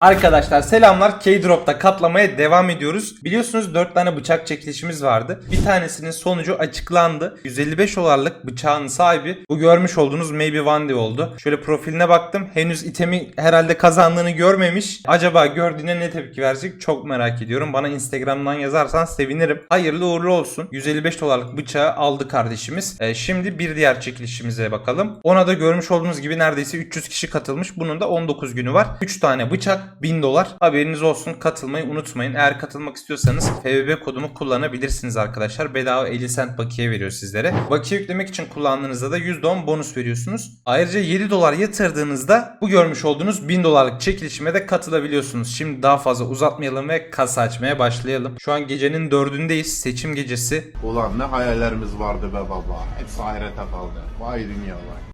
Arkadaşlar selamlar. K-Drop'ta katlamaya devam ediyoruz. Biliyorsunuz 4 tane bıçak çekilişimiz vardı. Bir tanesinin sonucu açıklandı. 155 dolarlık bıçağın sahibi bu görmüş olduğunuz Maybe Day oldu. Şöyle profiline baktım. Henüz itemi herhalde kazandığını görmemiş. Acaba gördüğüne ne tepki verecek çok merak ediyorum. Bana Instagram'dan yazarsan sevinirim. Hayırlı uğurlu olsun. 155 dolarlık bıçağı aldı kardeşimiz. Ee, şimdi bir diğer çekilişimize bakalım. Ona da görmüş olduğunuz gibi neredeyse 300 kişi katılmış. Bunun da 19 günü var. 3 tane bıçak 1000 dolar. Haberiniz olsun katılmayı unutmayın. Eğer katılmak istiyorsanız FBB kodumu kullanabilirsiniz arkadaşlar. Bedava 50 cent bakiye veriyor sizlere. Bakiye yüklemek için kullandığınızda da %10 bonus veriyorsunuz. Ayrıca 7 dolar yatırdığınızda bu görmüş olduğunuz 1000 dolarlık çekilişime de katılabiliyorsunuz. Şimdi daha fazla uzatmayalım ve kasa açmaya başlayalım. Şu an gecenin dördündeyiz. Seçim gecesi. Ulan ne hayallerimiz vardı be baba. Hepsi ahirete kaldı. Vay dünya vay.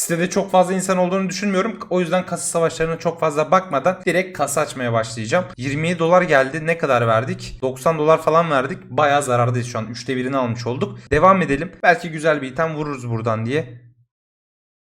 Sitede çok fazla insan olduğunu düşünmüyorum. O yüzden kasa savaşlarına çok fazla bakmadan direkt kasa açmaya başlayacağım. 27 dolar geldi. Ne kadar verdik? 90 dolar falan verdik. Bayağı zarardayız şu an. Üçte birini almış olduk. Devam edelim. Belki güzel bir item vururuz buradan diye.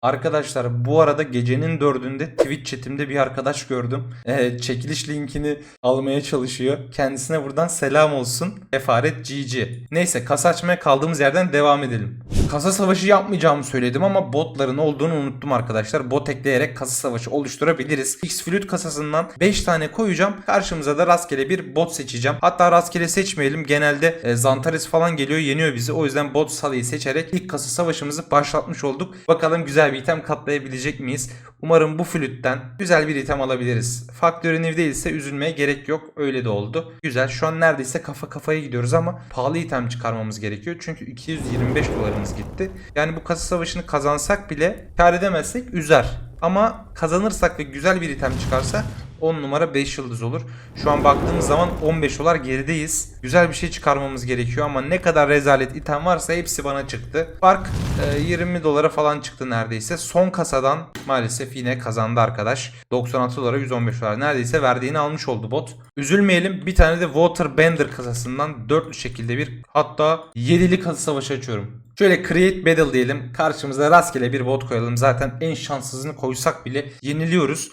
Arkadaşlar bu arada gecenin dördünde Twitch chatimde bir arkadaş gördüm. Ee, çekiliş linkini almaya çalışıyor. Kendisine buradan selam olsun. Efaret GG. Neyse kasa açmaya kaldığımız yerden devam edelim. Kasa savaşı yapmayacağımı söyledim ama botların olduğunu unuttum arkadaşlar. Bot ekleyerek kasa savaşı oluşturabiliriz. X Flute kasasından 5 tane koyacağım. Karşımıza da rastgele bir bot seçeceğim. Hatta rastgele seçmeyelim. Genelde e, Zantares falan geliyor yeniyor bizi. O yüzden bot salıyı seçerek ilk kasa savaşımızı başlatmış olduk. Bakalım güzel bir item katlayabilecek miyiz? Umarım bu flütten güzel bir item alabiliriz. Faktörü New değilse üzülmeye gerek yok. Öyle de oldu. Güzel. Şu an neredeyse kafa kafaya gidiyoruz ama pahalı item çıkarmamız gerekiyor. Çünkü 225 dolarımız gitti. Yani bu kasa savaşını kazansak bile kar edemezsek üzer. Ama kazanırsak ve güzel bir item çıkarsa 10 numara 5 yıldız olur. Şu an baktığımız zaman 15 dolar gerideyiz. Güzel bir şey çıkarmamız gerekiyor ama ne kadar rezalet item varsa hepsi bana çıktı. Fark e, 20 dolara falan çıktı neredeyse. Son kasadan maalesef yine kazandı arkadaş. 96 dolara 115 dolar. Neredeyse verdiğini almış oldu bot. Üzülmeyelim. Bir tane de Water Bender kasasından dörtlü şekilde bir hatta 7'li kasa savaşı açıyorum. Şöyle create battle diyelim. Karşımıza rastgele bir bot koyalım. Zaten en şanssızını koysak bile yeniliyoruz.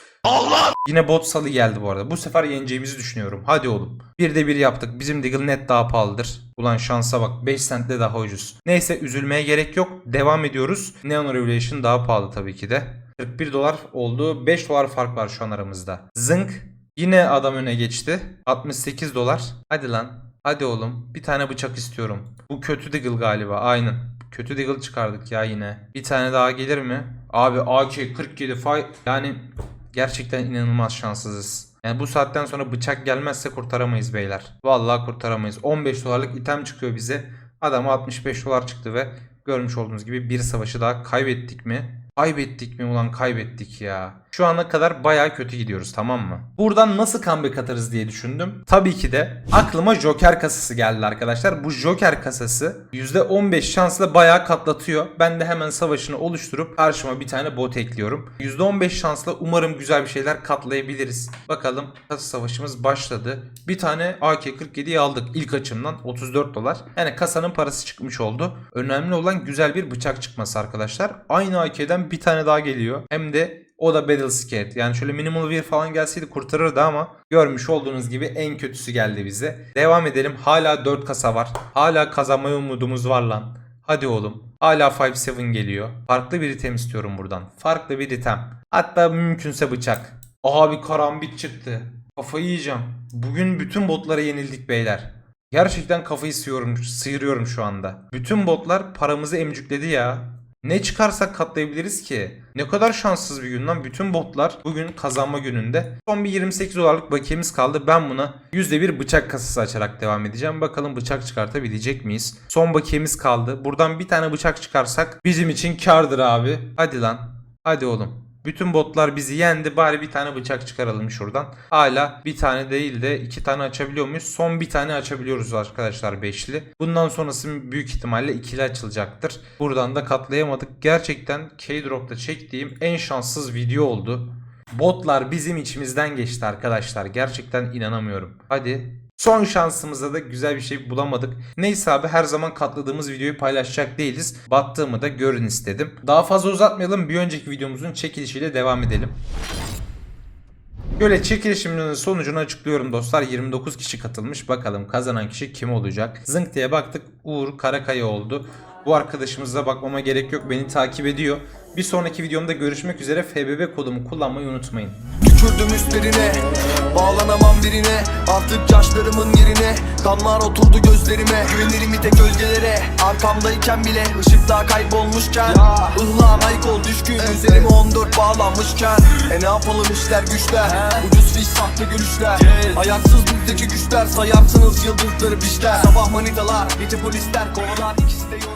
Yine bot salı geldi bu arada. Bu sefer yeneceğimizi düşünüyorum. Hadi oğlum. Bir de bir yaptık. Bizim Deagle net daha pahalıdır. Ulan şansa bak. 5 centle daha ucuz. Neyse üzülmeye gerek yok. Devam ediyoruz. Neon Revelation daha pahalı tabii ki de. 41 dolar oldu. 5 dolar fark var şu an aramızda. Zınk. Yine adam öne geçti. 68 dolar. Hadi lan. Hadi oğlum. Bir tane bıçak istiyorum. Bu kötü Deagle galiba. Aynen. Kötü Deagle çıkardık ya yine. Bir tane daha gelir mi? Abi AK 47 fay yani gerçekten inanılmaz şanssızız. Yani bu saatten sonra bıçak gelmezse kurtaramayız beyler. Vallahi kurtaramayız. 15 dolarlık item çıkıyor bize. Adama 65 dolar çıktı ve görmüş olduğunuz gibi bir savaşı daha kaybettik mi? Kaybettik mi ulan kaybettik ya. Şu ana kadar baya kötü gidiyoruz tamam mı? Buradan nasıl comeback atarız diye düşündüm. Tabii ki de aklıma Joker kasası geldi arkadaşlar. Bu Joker kasası %15 şansla baya katlatıyor. Ben de hemen savaşını oluşturup karşıma bir tane bot ekliyorum. %15 şansla umarım güzel bir şeyler katlayabiliriz. Bakalım kasa savaşımız başladı. Bir tane AK-47'yi aldık ilk açımdan 34 dolar. Yani kasanın parası çıkmış oldu. Önemli olan güzel bir bıçak çıkması arkadaşlar. Aynı AK'den bir tane daha geliyor. Hem de o da Battle Scared. Yani şöyle Minimal Wear falan gelseydi kurtarırdı ama görmüş olduğunuz gibi en kötüsü geldi bize. Devam edelim. Hala 4 kasa var. Hala kazanmaya umudumuz var lan. Hadi oğlum. Hala 5-7 geliyor. Farklı bir item istiyorum buradan. Farklı bir item. Hatta mümkünse bıçak. Abi karambit çıktı. Kafayı yiyeceğim. Bugün bütün botlara yenildik beyler. Gerçekten kafayı sıyıyorum, sıyırıyorum şu anda. Bütün botlar paramızı emcükledi ya. Ne çıkarsak katlayabiliriz ki? Ne kadar şanssız bir gün lan. Bütün botlar bugün kazanma gününde. Son bir 28 dolarlık bakiyemiz kaldı. Ben buna %1 bıçak kasası açarak devam edeceğim. Bakalım bıçak çıkartabilecek miyiz? Son bakiyemiz kaldı. Buradan bir tane bıçak çıkarsak bizim için kardır abi. Hadi lan. Hadi oğlum. Bütün botlar bizi yendi. Bari bir tane bıçak çıkaralım şuradan. Hala bir tane değil de iki tane açabiliyor muyuz? Son bir tane açabiliyoruz arkadaşlar beşli. Bundan sonrası büyük ihtimalle ikili açılacaktır. Buradan da katlayamadık. Gerçekten K-Drop'ta çektiğim en şanssız video oldu. Botlar bizim içimizden geçti arkadaşlar. Gerçekten inanamıyorum. Hadi Son şansımızda da güzel bir şey bulamadık. Neyse abi her zaman katladığımız videoyu paylaşacak değiliz. Battığımı da görün istedim. Daha fazla uzatmayalım. Bir önceki videomuzun çekilişiyle devam edelim. Böyle çekilişimizin sonucunu açıklıyorum dostlar. 29 kişi katılmış. Bakalım kazanan kişi kim olacak? Zınk diye baktık. Uğur Karakaya oldu. Bu arkadaşımıza bakmama gerek yok. Beni takip ediyor. Bir sonraki videomda görüşmek üzere. FBB kodumu kullanmayı unutmayın. Tükürdüm üstlerine Bağlanamam birine. Artık yaşlarımın yerine Damlar oturdu gözlerime. Güvenirim bir tek gölgelere Arkamdayken bile ışıkta kaybolmuşken. Ihlan ayık ol düşkün. Üzerime 14 bağlanmışken. E ne yapalım işler güçler. Ucuz fiş sahte görüşler Ayaksız bizdeki güçler Sayarsınız yıldızları pişler. Sabah manitalar gece polisler Kovalar ikisi de yok